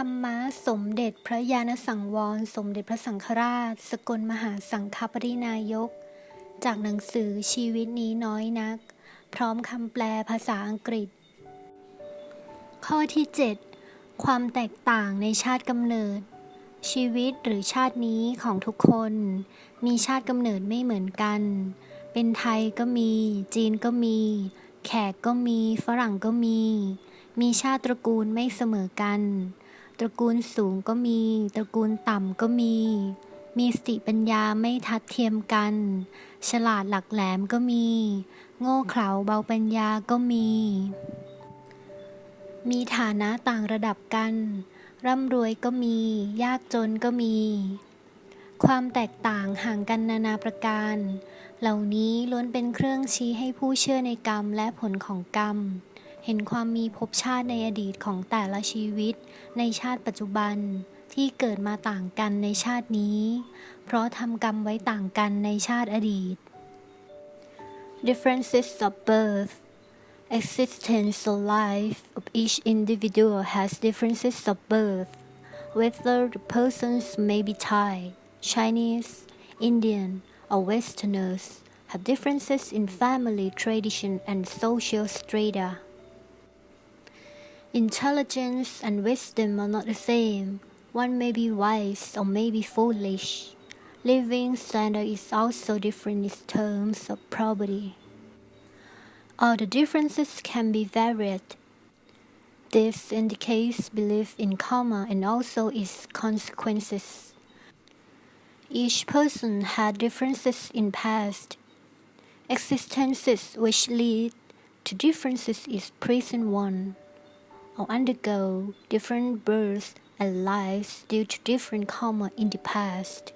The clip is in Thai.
ธรรมะสมเด็จพระญาณสังวร สมเด็จพระสังฆราช สกลมหาสังฆปรินายก จากหนังสือชีวิตนี้น้อยนัก พร้อมคำแปลภาษาอังกฤษ ข้อที่ 7 ความแตกต่างในชาติกำเนิด ชีวิตหรือชาตินี้ของทุกคน มีชาติกำเนิดไม่เหมือนกัน เป็นไทยก็มี จีนก็มี แขกก็มี ฝรั่งก็มี มีชาติตระกูลไม่เสมอกัน ตระกูลสูงก็มี ตระกูลต่ำก็มี มีสติปัญญาไม่ทัดเทียมกัน ฉลาดหลักแหลมก็มี โง่เขลาเบาปัญญาก็มี มีฐานะต่างระดับกัน ร่ำรวยก็มี ยากจนก็มี ความแตกต่างห่างกันนานาประการ เหล่านี้ล้วนเป็นเครื่องชี้ให้ผู้เชื่อในกรรมและผลของกรรม เห็นความมีภพชาติในอดีตของแต่ละชีวิต ในชาติปัจจุบันที่เกิดมาต่างกันในชาตินี้ เพราะทำกรรมไว้ต่างกันในชาติอดีต Differences of birth Existence or life of each individual has differences of birth, whether the persons may be Thai, Chinese, Indian, or Westerners, have differences in family tradition and social strata. Intelligence and wisdom are not the same. One may be wise or may be foolish. Living standard is also different in terms of property. All the differences can be varied. This indicates belief in karma and also its consequences. Each person had differences in past. Existences which lead to differences is present one, or undergo different births and lives due to different karma in the past.